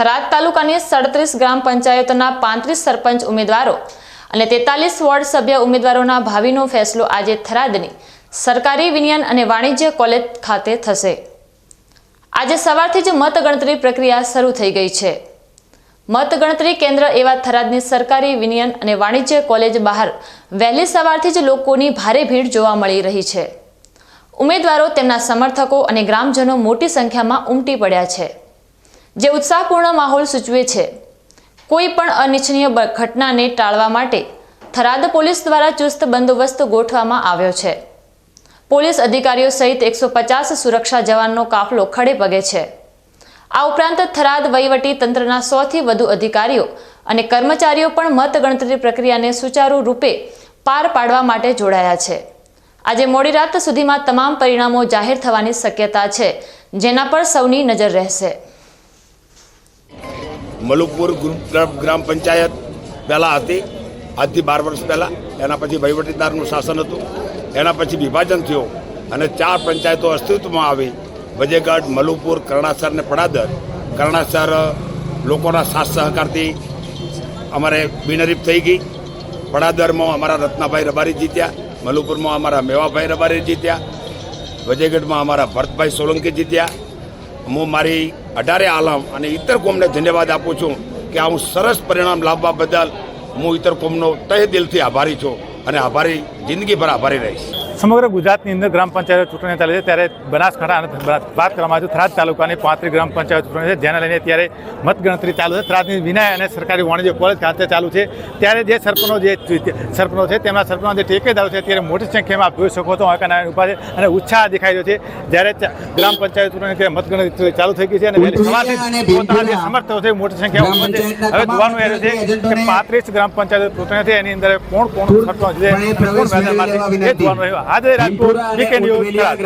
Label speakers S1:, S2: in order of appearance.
S1: થરાદ તાલુકાની સડત્રીસ ગ્રામ પંચાયતોના પાંત્રીસ સરપંચ ઉમેદવારો અને તેતાલીસ વોર્ડ સભ્ય ઉમેદવારોના ભાવિનો ફેસલો આજે થરાદની સરકારી વિજ્ઞાન અને વાણિજ્ય કોલેજ ખાતે થશે. આજે સવારથી જ મતગણતરી પ્રક્રિયા શરૂ થઈ ગઈ છે. મતગણતરી કેન્દ્ર એવા થરાદની સરકારી વિજ્ઞાન અને વાણિજ્ય કોલેજ બહાર વહેલી સવારથી જ લોકોની ભારે ભીડ જોવા મળી રહી છે. ઉમેદવારો તેમના સમર્થકો અને ગ્રામજનો મોટી સંખ્યામાં ઉમટી પડ્યા છે. જે ઉત્સાહપૂર્ણ માહોલ સૂચવે છે. કોઈ પણ અનિચ્છનીય ઘટનાને ટાળવા માટે થરાદ પોલીસ દ્વારા ચુસ્ત બંદોબસ્ત ગોઠવવામાં આવ્યો છે. પોલીસ અધિકારીઓ સહિત એકસો પચાસ સુરક્ષા જવાનનો કાફલો ખડે પગે છે. આ ઉપરાંત થરાદ વહીવટી તંત્રના સોથી વધુ અધિકારીઓ અને કર્મચારીઓ પણ મતગણતરી પ્રક્રિયાને સુચારુ રૂપે પાર પાડવા માટે જોડાયા છે. આજે મોડી રાત સુધીમાં તમામ પરિણામો જાહેર થવાની શક્યતા છે, જેના પર સૌની નજર રહેશે.
S2: ગ્રામ- ગ્રામ પંચાયત પહેલાં હતી. આજથી બાર વર્ષ પહેલાં. એના પછી વહીવટીદારનું શાસન હતું. એના પછી વિભાજન થયું અને ચાર પંચાયતો અસ્તિત્વમાં આવી. વજેગઢ મલુપુર કરણાસર ને પડાદર. કરણાસર લોકોના સાથ સહકારથી અમારે બિનરીફ થઈ ગઈ. પડાદરમાં અમારા રત્નાભાઈ રબારી જીત્યા. મલુપુરમાં અમારા મેવાભાઈ રબારી જીત્યા. વજયગઢમાં અમારા ભરતભાઈ સોલંકી જીત્યા. હું મારી અઢારે આલમ અને ઇતર કોમને ધન્યવાદ આપું છું કે આ હું સરસ પરિણામ લાવવા બદલ હું ઇતર કોમનો તહે દિલથી આભારી છું અને આભારી જિંદગીભર આભારી રહીશ.
S3: સમગ્ર ગુજરાતની અંદર ગ્રામ પંચાયત ચૂંટણી ચાલે છે. ત્યારે બનાસકાંઠા અને વાત કરવામાં આવે તો થરાદ તાલુકાની પાંત્રીસ ગ્રામ પંચાયત ચૂંટણી છે. જેને લઈને ત્યારે મતગણતરી ચાલુ છે. થરાદની વિનય અને સરકારી વાણિજ્ય કોલેજ ખાતે ચાલુ છે. ત્યારે જે સરપંચો જે સરપંચો છે તેમના સરપંચો જે ટેકેદારો છે ત્યારે મોટી સંખ્યામાં આપ જોઈ શકો તો આ ઊભા છે અને ઉત્સાહ દેખાઈ રહ્યો છે. જ્યારે ગ્રામ પંચાયત ચૂંટણી મતગણતરી ચાલુ થઈ ગઈ છે અને સવારથી પોતાના જે સમર્થકો છે મોટી સંખ્યામાં હવે જોવાનું એ છે કે પાંત્રીસ ગ્રામ પંચાયત ચૂંટણી છે. એની અંદર કોણ કોણ સરપંચ છે? કોણ છે એ જોવાનું રહ્યું. આજે રાજપુર વીકેન્ડ ન્યૂઝ થરાદ.